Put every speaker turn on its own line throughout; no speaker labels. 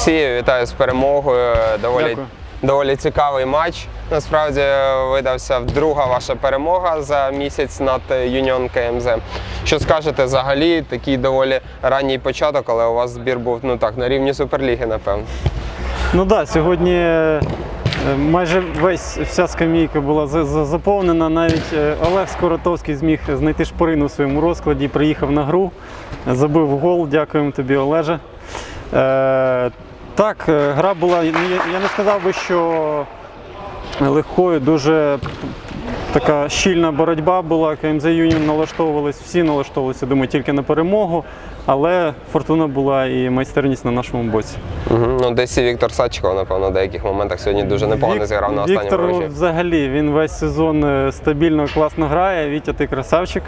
Олексій, вітаю з перемогою. Доволі,
Дякую.
доволі цікавий матч. Насправді видався друга ваша перемога за місяць над Юніон КМЗ. Що скажете взагалі? Такий доволі ранній початок, але у вас збір був ну так на рівні Суперліги, напевно.
Ну так, да, сьогодні е, майже весь вся скамійка була за- за- заповнена. Навіть е, Олег Скоротовський зміг знайти шпорину в своєму розкладі, приїхав на гру, забив гол. Дякуємо тобі, Олеже. Так, е, гра була, я, не сказав би, що легкою, дуже така щільна боротьба була. КМЗ Юніон налаштовувались, всі налаштовувалися, думаю, тільки на перемогу. Але фортуна була і майстерність на нашому боці.
Угу. Ну, десь і Віктор Садчиков, напевно, в деяких моментах сьогодні дуже непогано
Вік-
зіграв на останньому
Віктор взагалі він весь сезон е, стабільно, класно грає. Вітя, ти красавчик.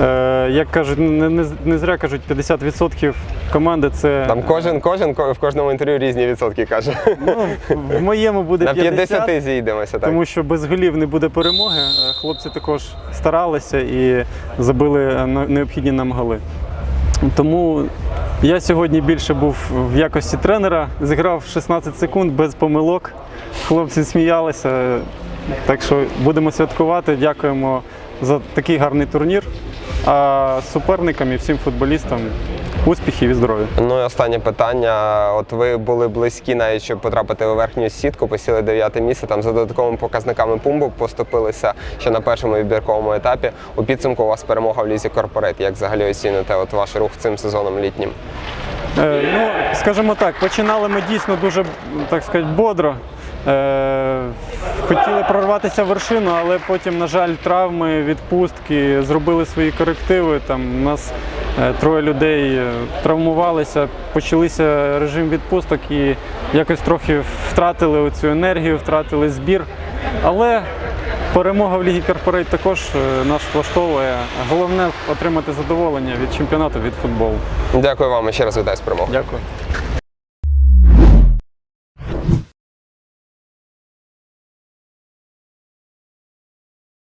Е, як кажуть, не, не, не зря кажуть, 50% команди це
Там кожен, кожен в кожному інтерв'ю різні відсотки каже.
ну, в моєму буде
На
50,
50 зійдемося, так.
тому що без голів не буде перемоги. Е, Хлопці також старалися і забили е, необхідні нам голи. Тому я сьогодні більше був в якості тренера, зіграв 16 секунд без помилок. Хлопці сміялися. Так що будемо святкувати. Дякуємо за такий гарний турнір. А суперникам і всім футболістам успіхів і здоров'я.
Ну і останнє питання. От ви були близькі навіть, щоб потрапити у верхню сітку, посіли дев'яте місце. Там за додатковими показниками пумбу поступилися ще на першому відбірковому етапі. У підсумку у вас перемога в лізі корпорет. Як взагалі оціните от ваш рух цим сезоном літнім?
Е, ну, скажімо так, починали ми дійсно дуже, так сказати, бодро. Е, хотіли прорватися в вершину, але потім, на жаль, травми, відпустки, зробили свої корективи. Там у нас троє людей е, травмувалися, почалися режим відпусток і якось трохи втратили цю енергію, втратили збір. Але перемога в Лігі Корпорейт також е, нас влаштовує. Головне отримати задоволення від чемпіонату від футболу.
Дякую вам і ще раз вітаю з перемогою.
Дякую.